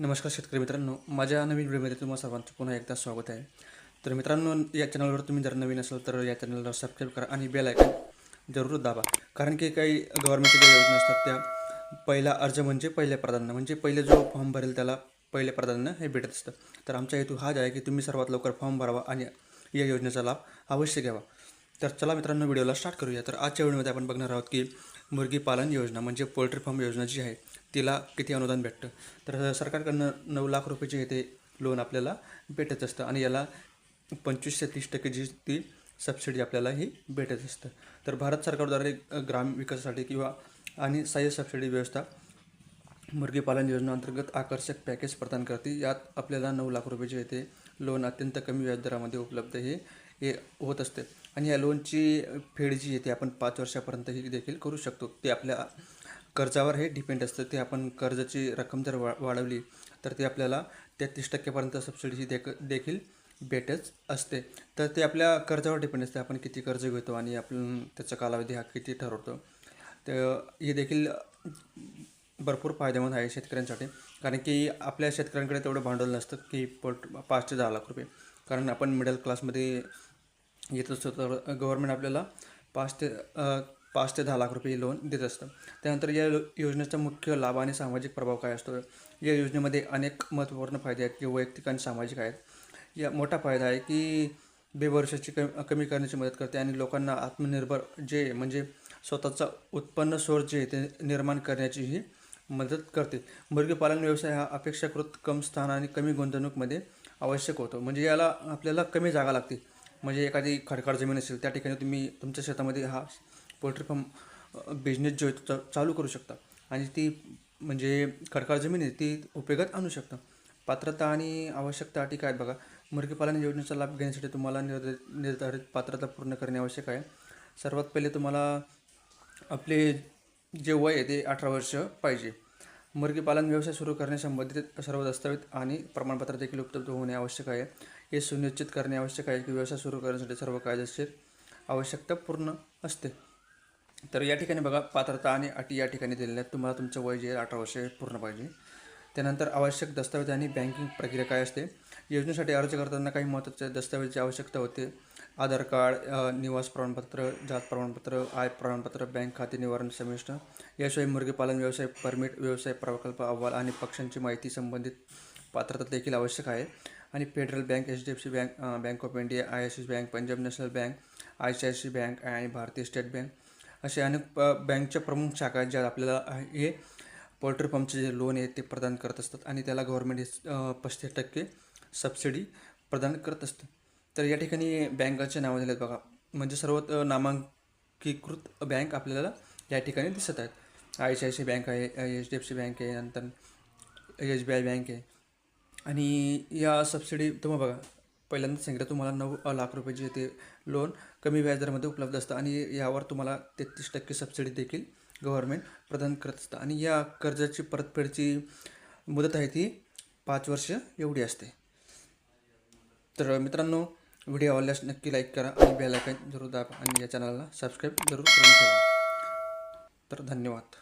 नमस्कार शेतकरी मित्रांनो माझ्या नवीन व्हिडिओमध्ये तुम्हाला सर्वांचं पुन्हा एकदा स्वागत आहे. तर मित्रांनो या चॅनलवर तुम्ही जर नवीन असाल तर या चॅनलला सबस्क्राईब करा आणि बेल आयकॉन जरूर दाबा. कारण की काही गव्हर्नमेंटच्या ज्या योजना असतात त्या पहिला अर्ज म्हणजे पहिल्या प्राधान्य म्हणजे पहिले जो फॉर्म भरेल त्याला पहिले प्राधान्य हे भेटत असतं. तर आमचा हेतू हाच आहे की तुम्ही सर्वात लवकर फॉर्म भरावा आणि या योजनेचा लाभ अवश्य घ्यावा. तर चला मित्रांनो व्हिडिओला स्टार्ट करूया. तर आजच्या व्हिडिओमध्ये आपण बघणार आहोत की मुर्गी पालन योजना म्हणजे पोल्ट्री फार्म योजना जी आहे तिला किती अनुदान भेटतं? तर सरकारकडनं नऊ लाख रुपयाचे इथे लोन आपल्याला भेटत असतं आणि याला पंचवीस ते तीस टक्के जी ती सबसिडी आपल्याला ही भेटत असतं. तर भारत सरकारद्वारे ग्राम विकासासाठी किंवा आणि सहाय्य सबसिडी व्यवस्था मुर्गी पालन योजना अंतर्गत आकर्षक पॅकेज प्रदान करते. यात आपल्याला नऊ लाख रुपयाचे येते लोन अत्यंत कमी व्याजदरामध्ये उपलब्ध हे हे होत असते. आणि या लोनची फेड जी आहे ती आपण पाच वर्षापर्यंत ही देखील करू शकतो. ते आपल्या कर्जावर हे डिपेंड असतं. ते आपण कर्जाची रक्कम जर वा वाढवली तर ते आपल्याला तेहतीस टक्केपर्यंत सबसिडी देख देखील भेटच असते. तर ते आपल्या कर्जावर डिपेंड असते. आपण किती कर्ज घेतो आणि आपण त्याचा कालावधी हा किती ठरवतो. तर हे देखील भरपूर फायदेमंद आहे शेतकऱ्यांसाठी. कारण की आपल्या शेतकऱ्यांकडे तेवढं भांडवल नसतं की पट पाच ते दहा लाख रुपये. कारण आपण मिडल क्लासमध्ये येत असतो तर गव्हर्मेंट आपल्याला पाच ते पाच ते दहा लाख रुपये लोन देत असतं. त्यानंतर या योजनेचा मुख्य लाभ आणि सामाजिक प्रभाव काय असतो? या योजनेमध्ये अनेक महत्त्वपूर्ण फायदे आहेत की वैयक्तिक आणि सामाजिक आहेत. या मोठा फायदा आहे की बेवर्षाची कमी कमी करण्याची मदत करते आणि लोकांना आत्मनिर्भर जे म्हणजे स्वतःचा उत्पन्न सोर्स जे आहे ते निर्माण करण्याचीही मदत करते. मुर्गीपालन व्यवसाय हा अपेक्षाकृत कम स्थान आणि कमी गुंतवणूकमध्ये आवश्यक होतो. म्हणजे याला आपल्याला कमी जागा लागते. म्हणजे एखादी खडकाळ जमीन असेल त्या ठिकाणी तुम्ही तुमच्या शेतामध्ये हा पोल्ट्री फार्म बिझनेस जो आहे तो चालू करू शकता. आणि ती म्हणजे खडकाळ जमीन आहे ती उपयोगात आणू शकता. पात्रता आणि आवश्यकता अटी काय आहेत बघा? मुर्गीपालन योजनेचा लाभ घेण्यासाठी तुम्हाला निर्धारित निर्धारित पात्रता पूर्ण करणे आवश्यक आहे. सर्वात पहिले तुम्हाला आपले जे वय आहे ते अठरा वर्ष पाहिजे. मुर्गीपालन व्यवसाय सुरू करण्यासंबंधित सर्व दस्तावेज आणि प्रमाणपत्र देखील उपलब्ध होणे आवश्यक आहे. हे सुनिश्चित करणे आवश्यक आहे की व्यवसाय सुरू करण्यासाठी सर्व कायदेशीर आवश्यकता पूर्ण असते. तर या ठिकाणी बघा पात्रता आणि अटी या ठिकाणी दिलेल्या आहेत. तुम्हाला तुमचं वय जे आहे अठरा वर्षे पूर्ण पाहिजे. त्यानंतर आवश्यक दस्तावेज आणि बँकिंग प्रक्रिया काय असते? योजनेसाठी अर्ज करताना काही महत्त्वाचे दस्तावेजची आवश्यकता होते. आधार कार्ड निवास प्रमाणपत्र जात प्रमाणपत्र आय प्रमाणपत्र बँक खाते निवारण समिष्ट याशिवाय मुर्गीपालन व्यवसाय परमिट व्यवसाय प्रकल्प अहवाल आणि पक्ष्यांची माहिती संबंधित पात्रता देखील आवश्यक आहे. आणि federal bank H D F C bank bank of India I S C bank Punjab national bank I C I C bank आणि भारतीय स्टेट बँक असे अनेक प- बँकच्या प्रमुख शाखा आहेत ज्या आपल्याला हे पोल्ट्री फार्मचे जे लोन आहे ते प्रदान करत असतात आणि त्याला गव्हर्मेंट पस्तीस टक्के सबसिडी प्रदान करत असतं. तर या ठिकाणी बँकाचे नावं झाले आहेत बघा. म्हणजे सर्वात नामांकीकृत बँक आपल्याला या ठिकाणी दिसत आहेत. I C I C bank आहे H D F C bank आहे नंतर एस बी आय बँक आहे आणि या सबसिडी तुम्ही बघा पहिल्यांदा सांगितलं तुम्हाला नऊ लाख रुपयाचे ते लोन कमी व्याजदरामध्ये उपलब्ध असतं आणि यावर तुम्हाला तेहतीस टक्के सबसिडी देखील गव्हर्मेंट प्रदान करत असतं. आणि या कर्जाची परतफेडची मुदत आहे ती पाच वर्ष एवढी असते. तर मित्रांनो व्हिडिओ आवडल्यास नक्की लाईक करा आणि बेल आयकन जरूर दाबा आणि या चॅनलला सबस्क्राईब जरूर करून ठेवा. तर धन्यवाद.